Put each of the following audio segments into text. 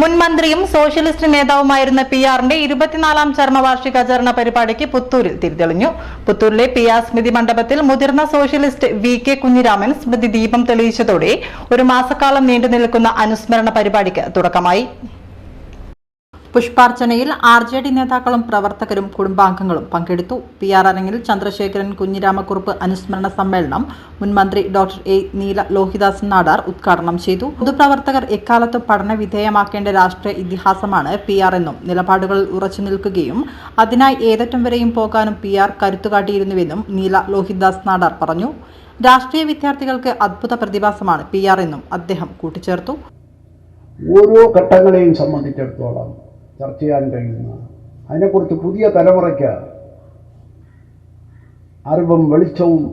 മുൻ മന്ത്രിയും socialist നേതാവുമായിരുന്ന P ആറിന്റെ ഇരുപത്തിനാലാം ചർമ്മവാർഷികാചരണ പരിപാടിക്ക് പുത്തൂരിൽ തിരിതെളിഞ്ഞു. പുത്തൂരിലെ പി ആർ സ്മൃതി മണ്ഡപത്തിൽ മുതിർന്ന സോഷ്യലിസ്റ്റ് വി കെ കുഞ്ഞിരാമൻ സ്മൃതി ദീപം തെളിയിച്ചതോടെ ഒരു മാസക്കാലം നീണ്ടു നിൽക്കുന്ന അനുസ്മരണ പരിപാടിക്ക് തുടക്കമായി. പുഷ്പാർച്ചനയിൽ ആർ ജെ ഡി നേതാക്കളും പ്രവർത്തകരും കുടുംബാംഗങ്ങളും പങ്കെടുത്തു. പി ആർ അരങ്ങിൽ ചന്ദ്രശേഖരൻ കുഞ്ഞിരാമക്കുറുപ്പ് അനുസ്മരണ സമ്മേളനം മുൻ മന്ത്രി ഡോക്ടർ എ നീല ലോഹിദാസൻ നാടാർ ഉദ്ഘാടനം ചെയ്തു. പൊതുപ്രവർത്തകർ എക്കാലത്തും പഠനവിധേയമാക്കേണ്ട രാഷ്ട്രീയ ഇതിഹാസമാണ് പി ആർ എന്നും നിലപാടുകളിൽ ഉറച്ചു നിൽക്കുകയും അതിനായി ഏതറ്റം വരെയും പോകാനും പി ആർ കരുത്തുകാട്ടിയിരുന്നുവെന്നും നീല ലോഹിദാസ് നാടാർ പറഞ്ഞു. രാഷ്ട്രീയ വിദ്യാർത്ഥികൾക്ക് അദ്ഭുത പ്രതിഭാസമാണ് പി ആർ എന്നും അദ്ദേഹം കൂട്ടിച്ചേർത്തു. ഓരോ ഘട്ടങ്ങളെയും സംബന്ധിച്ചിടത്തോളം ചർച്ച ചെയ്യാൻ കഴിയുന്ന. അതിനെക്കുറിച്ച് പുതിയ തലമുറയ്ക്ക് അറിവും വെളിച്ചവും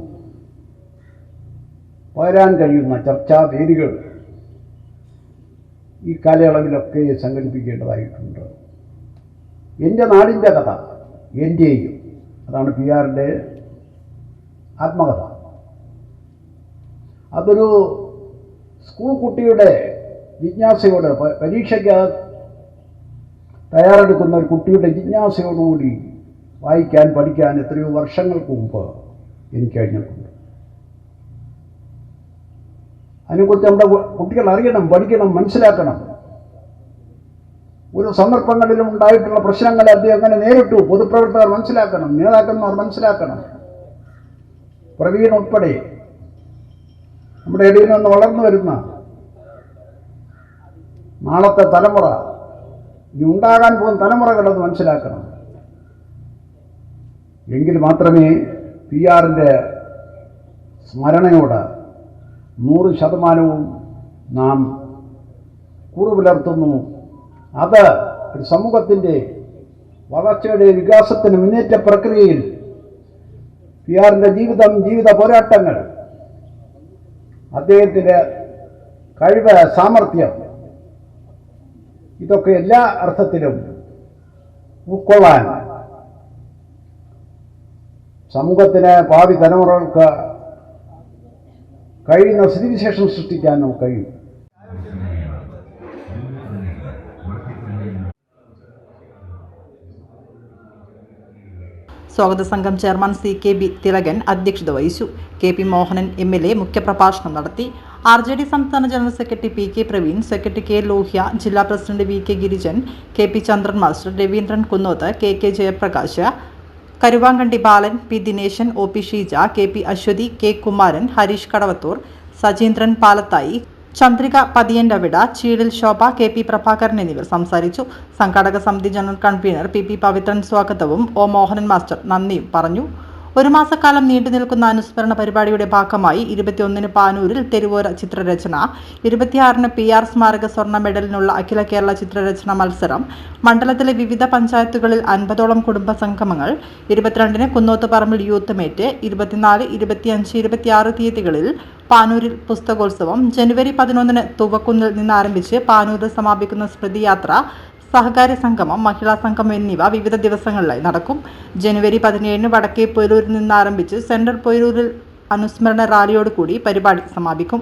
പകരാൻ കഴിയുന്ന ചർച്ചാ വേദികൾ ഈ കാലയളവിലൊക്കെ സംഘടിപ്പിക്കേണ്ടതായിട്ടുണ്ട്. എന്റെ നാടിന്റെ കഥ എന്റെയും അതാണ് പി ആറിന്റെ ആത്മകഥ. അതൊരു സ്കൂൾ കുട്ടിയുടെ ജിജ്ഞാസയോട് പരീക്ഷയ്ക്ക് തയ്യാറെടുക്കുന്ന ഒരു കുട്ടിയുടെ ജിജ്ഞാസയോടുകൂടി വായിക്കാൻ പഠിക്കാൻ എത്രയോ വർഷങ്ങൾക്ക് മുമ്പ് എനിക്ക് കഴിഞ്ഞിട്ടുണ്ട്. അതിനെക്കുറിച്ച് നമ്മുടെ കുട്ടികൾ അറിയണം പഠിക്കണം മനസ്സിലാക്കണം. ഒരു സന്ദർഭങ്ങളിലും ഉണ്ടായിട്ടുള്ള പ്രശ്നങ്ങളെ അദ്ദേഹം അങ്ങനെ നേരിട്ടു. പൊതുപ്രവർത്തകർ മനസ്സിലാക്കണം നേതാക്കന്മാർ മനസ്സിലാക്കണം. പ്രവീൺ ഉൾപ്പെടെ നമ്മുടെ ഇടയിൽ നിന്ന് വളർന്നു വരുന്ന നാളത്തെ തലമുറ ഇനി ഉണ്ടാകാൻ പോകുന്ന തലമുറകളത് മനസ്സിലാക്കണം. എങ്കിൽ മാത്രമേ പി ആറിന്റെ സ്മരണയോട് നൂറ് ശതമാനവും നാം കൂറുപുലർത്തുന്നു അത് ഒരു സമൂഹത്തിന്റെ വളർച്ചയുടെ വികാസത്തിന് മുന്നേറ്റ പ്രക്രിയയിൽ പി ആറിന്റെ ജീവിതം ജീവിത പോരാട്ടങ്ങൾ അദ്ദേഹത്തിന്റെ കഴിവ് സാമർഥ്യം ഇതൊക്കെ എല്ലാ അർത്ഥത്തിലും ഉൾക്കൊള്ളാൻ സമൂഹത്തിന് ഭാവി തലമുറകൾക്ക് കഴിയുന്ന സ്ഥിതിവിശേഷം സൃഷ്ടിക്കാൻ നമുക്ക് കഴിയും. സ്വാഗത സംഘം chairman C K B Thilakan അധ്യക്ഷത വഹിച്ചു. K P Mohanan M L A മുഖ്യപ്രഭാഷണം നടത്തി. ആർ ജെ ഡി സംസ്ഥാന general secretary P K Praveen secretary K Lohya ജില്ലാ president V K Girijan K P Chandran master Raveendran Kunnoth K K Jayaprakash Karuvankandi Balan P Dineshan O P Sheeja K P Aswathi K Kumaran Harish Kadavathur Sajeendran Palathayi Chandrika Pathiyantavida Cheedil Shobha K P Prabhakaran എന്നിവർ സംസാരിച്ചു. സംഘാടക സമിതി general convener P P Pavithran സ്വാഗതവും O Mohanan master നന്ദിയും പറഞ്ഞു. ഒരു മാസക്കാലം നീണ്ടു നിൽക്കുന്ന അനുസ്മരണ പരിപാടിയുടെ ഭാഗമായി ഇരുപത്തിയൊന്നിന് പാനൂരിൽ തെരുവോര ചിത്രരചന ഇരുപത്തിയാറിന് പി ആർ സ്മാരക സ്വർണ മെഡലിനുള്ള അഖില കേരള ചിത്രരചന മത്സരം മണ്ഡലത്തിലെ വിവിധ പഞ്ചായത്തുകളിൽ അൻപതോളം കുടുംബ സംഗമങ്ങൾ ഇരുപത്തിരണ്ടിന് കുന്നോത്തുപറമ്പിൽ യൂത്ത് മേറ്റ് ഇരുപത്തിനാല് ഇരുപത്തിയഞ്ച് ഇരുപത്തിയാറ് തീയതികളിൽ പാനൂരിൽ പുസ്തകോത്സവം ജനുവരി പതിനൊന്നിന് തുവക്കുന്നിൽ നിന്ന് ആരംഭിച്ച് പാനൂരിൽ സമാപിക്കുന്ന സ്മൃതിയാത്ര സഹകാര്യ സംഗമം മഹിളാ സംഗമം എന്നിവ വിവിധ ദിവസങ്ങളിലായി നടക്കും. ജനുവരി പതിനേഴിന് വടക്കേ പൊയിലൂരിൽ നിന്ന് ആരംഭിച്ച് സെൻട്രൽ പൊയിലൂരിൽ അനുസ്മരണ റാലിയോടുകൂടി പരിപാടി സമാപിക്കും.